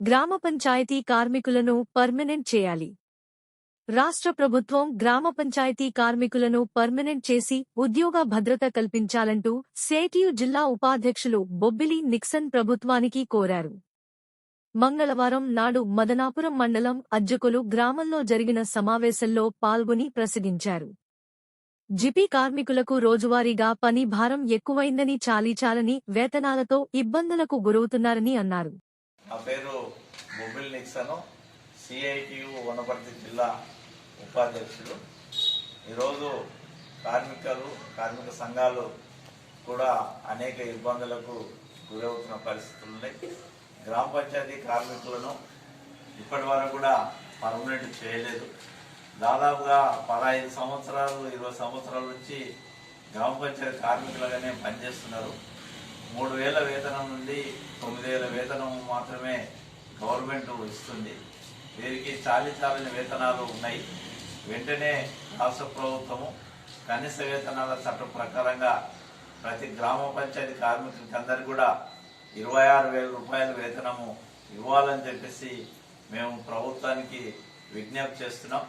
గ్రామ పంచాయతీ కార్మికులను పర్మనెంట్ చేయాలి. రాష్ట్ర ప్రభుత్వం గ్రామ పంచాయతీ కార్మికులను పర్మనెంట్ చేసి ఉద్యోగ భద్రత కల్పించాలంటూ సేటియు జిల్లా ఉపాధ్యక్షులు బొబ్బిలి నిక్సన్ ప్రభుత్వానికి కోరారు. మంగళవారం నాడు మదనాపురం మండలం అజ్జకులు గ్రామంలో జరిగిన సమావేశంలో పాల్గొని ప్రసంగించారు. జిపి కార్మికులకు రోజువారీగా పని భారం ఎక్కువైందని చాలీచాలని వేతనాలతో ఇబ్బందులకు గురవుతున్నారని అన్నారు. నా పేరు బొబ్బిల్ నిక్సను. సిఐటియు వనపర్తి జిల్లా ఉపాధ్యక్షుడు. ఈరోజు కార్మికులు కార్మిక సంఘాలు కూడా అనేక ఇబ్బందులకు గురవుతున్న పరిస్థితులు ఉన్నాయి. గ్రామ పంచాయతీ కార్మికులను ఇప్పటి వరకు కూడా పర్మనెంట్ చేయలేదు. దాదాపుగా పదహైదు సంవత్సరాలు ఇరవై సంవత్సరాల నుంచి గ్రామ పంచాయతీ కార్మికులుగానే పనిచేస్తున్నారు. మూడు వేల వేతనం నుండి తొమ్మిది వేల వేతనం మాత్రమే గవర్నమెంట్ ఇస్తుంది. వీరికి చాలి వేతనాలు ఉన్నాయి. వెంటనే రాష్ట్ర ప్రభుత్వము కనీస వేతనాల చట్టం ప్రకారంగా ప్రతి గ్రామ పంచాయతీ కార్మికులకి అందరికి కూడా ఇరవై ఆరు వేల రూపాయల వేతనము ఇవ్వాలని చెప్పేసి మేము ప్రభుత్వానికి విజ్ఞప్తి చేస్తున్నాం.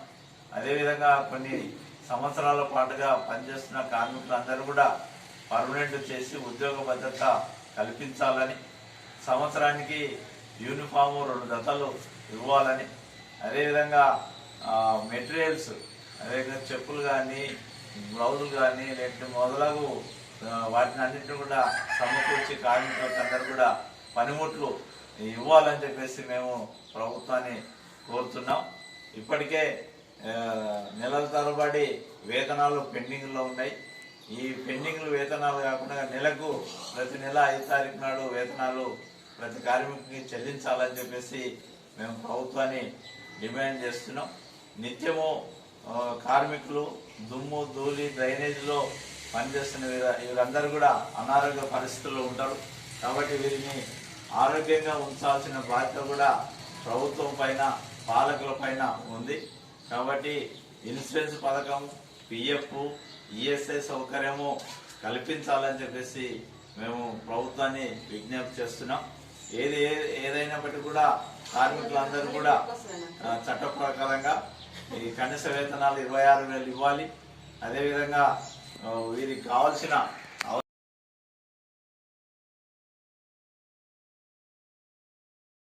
అదేవిధంగా కొన్ని సంవత్సరాల పాటుగా పనిచేస్తున్న కార్మికులందరూ కూడా పర్మనెంట్ చేసి ఉద్యోగ భద్రత కల్పించాలని సంవత్సరానికి యూనిఫాము రెండు జతలు ఇవ్వాలని అదేవిధంగా మెటీరియల్స్ అదేవిధంగా చెప్పులు కానీ బ్లౌజులు కానీ లేకపోతే మొదలగు వాటిని అన్నింటిని కూడా సమకూర్చి కార్మికులకు అందరూ కూడా పనిముట్లు ఇవ్వాలని చెప్పేసి మేము ప్రభుత్వాన్ని కోరుతున్నాం. ఇప్పటికే నెలల తరబడి వేతనాలు పెండింగ్లో ఉన్నాయి. ఈ పెండింగ్లు వేతనాలు కాకుండా నెలకు ప్రతి నెల ఐదు తారీఖు నాడు వేతనాలు ప్రతి కార్మికుడికి చెల్లించాలని చెప్పేసి మేము ప్రభుత్వాన్ని డిమాండ్ చేస్తున్నాం. నిత్యము కార్మికులు దుమ్ము ధూళి డ్రైనేజీలో పనిచేస్తున్న వీరందరూ కూడా అనారోగ్య పరిస్థితుల్లో ఉంటారు. కాబట్టి వీరిని ఆరోగ్యంగా ఉంచాల్సిన బాధ్యత కూడా ప్రభుత్వం పైన పాలకుల పైన ఉంది. కాబట్టి ఇన్సూరెన్స్ పథకం పిఎఫ్ ఈఎస్ఐ సౌకర్యము కల్పించాలని చెప్పేసి మేము ప్రభుత్వాన్ని విజ్ఞప్తి చేస్తున్నాం. ఏది ఏదైనప్పటికీ కూడా కార్మికులందరూ కూడా చట్ట ప్రకారంగా ఈ కనీస వేతనాలు ఇరవై ఆరు వేలు ఇవ్వాలి. అదేవిధంగా వీరికి కావాల్సిన